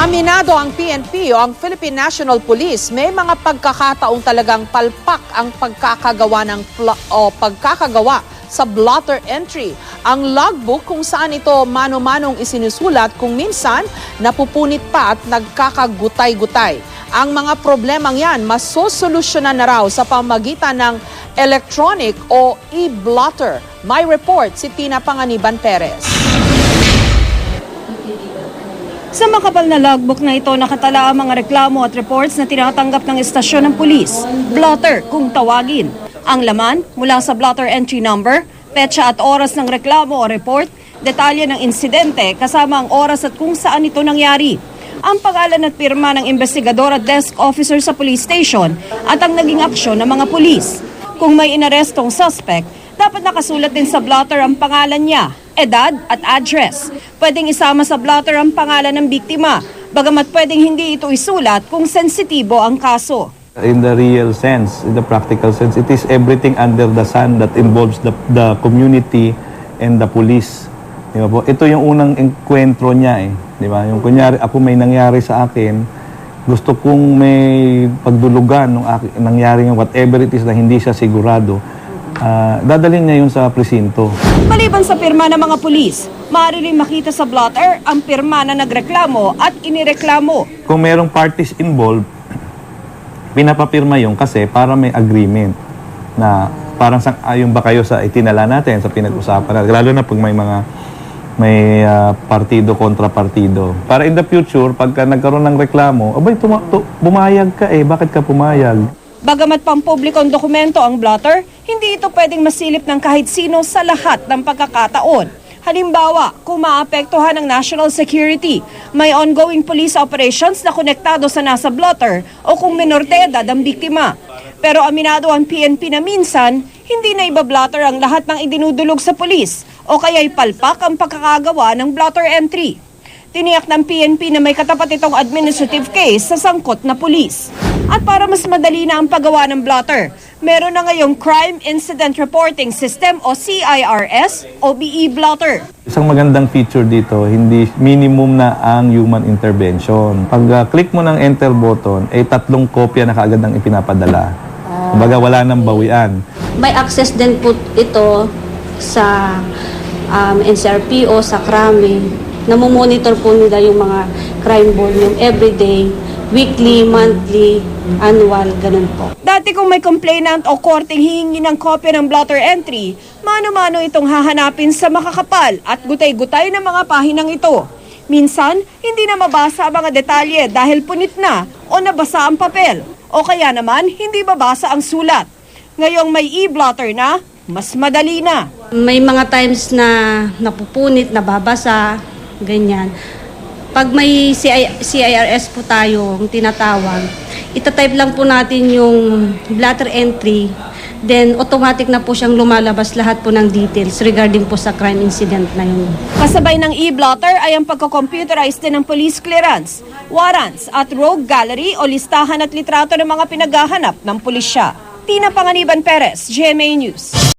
Aminado ang PNP o ang Philippine National Police, may mga pagkakataong talagang palpak ang pagkakagawa ng o pagkakagawa sa blotter entry. Ang logbook kung saan ito mano-manong isinusulat kung minsan napupunit pa at nagkakagutay-gutay. Ang mga problemang yan masosolusyonan na raw sa pamagitan ng electronic o e-blotter. May report si Tina Panganiban Perez. Sa makapal na logbook na ito nakatala ang mga reklamo at reports na tinatanggap ng istasyon ng pulis. Blotter kung tawagin. Ang laman mula sa blotter entry number, petsa at oras ng reklamo o report, detalye ng insidente kasama ang oras at kung saan ito nangyari. Ang pangalan at pirma ng investigador at desk officer sa police station at ang naging aksyon ng mga pulis. Kung may inarestong suspect, dapat nakasulat din sa blotter ang pangalan niya, edad at address. Pwedeng isama sa blotter ang pangalan ng biktima, bagamat pwedeng hindi ito isulat kung sensitibo ang kaso. In the real sense, in the practical sense, it is everything under the sun that involves the, the community and the police. Di ba po? Ito yung unang enkwentro niya eh. Di ba? Yung kunyari, ako may nangyari sa akin, gusto kong may pagdulugan ng nangyari yung whatever it is na hindi siya sigurado. Ah, dadalhin niya yun sa presinto. Maliban sa pirma ng mga pulis, maaari rin makita sa blotter ang pirma na nagreklamo at inireklamo. Kung merong parties involved, pinapapirma yung kasi para may agreement na parang sang ayon ba kayo sa itinala natin sa pinag-usapan natin lalo na pag may mga may ah, partido kontra partido para in the future pagka nagkaroon ng reklamo abay tuma- tu- bumayag ka eh bakit ka pumayag Bagamat pampublikong dokumento ang blotter, hindi ito pwedeng masilip ng kahit sino sa lahat ng pagkakataon. Halimbawa, kung maapektuhan ng national security, may ongoing police operations na konektado sa nasa blotter o kung minor de edad ang biktima. Pero aminado ang PNP na minsan, hindi na ibablotter ang lahat ng idinudulog sa pulis o kaya'y palpak ang pagkakagawa ng blotter entry. Tiniyak ng PNP na may katapat itong administrative case sa sangkot na pulis. At para mas madali na ang paggawa ng blotter, meron na ngayong Crime Incident Reporting System o CIRS o BE blotter. isang magandang feature dito hindi minimum na ang human intervention. Pag ah, click mo ng enter button ay tatlong kopya na kaagad ang ipinapadala. Kumbaga wala nang bawian. May access din po ito sa um, NCRPO, sa krami. Namumonitor po nila yung mga crime volume everyday, weekly, monthly, annual, ganun po. Dati kung may complainant o korteng hihingi ng kopya ng blotter entry, mano-mano itong hahanapin sa makakapal at gutay-gutay ng mga pahinang ito. Minsan, hindi na mabasa ang mga detalye dahil punit na o nabasa ang papel. O kaya naman, hindi babasa ang sulat. Ngayong may e-blotter na, mas madali na. May mga times na napupunit, nababasa, ganyan. Pag may CI- CIRS po tayo, ang tinatawag, itatype lang po natin yung blatter entry, then automatic na po siyang lumalabas lahat po ng details regarding po sa crime incident na yun. Kasabay ng e-blotter ay ang pagko-computerize din ng police clearance, warrants at rogue gallery o listahan at litrato ng mga pinaghahanap ng pulisya. Tina Panganiban Perez, GMA News.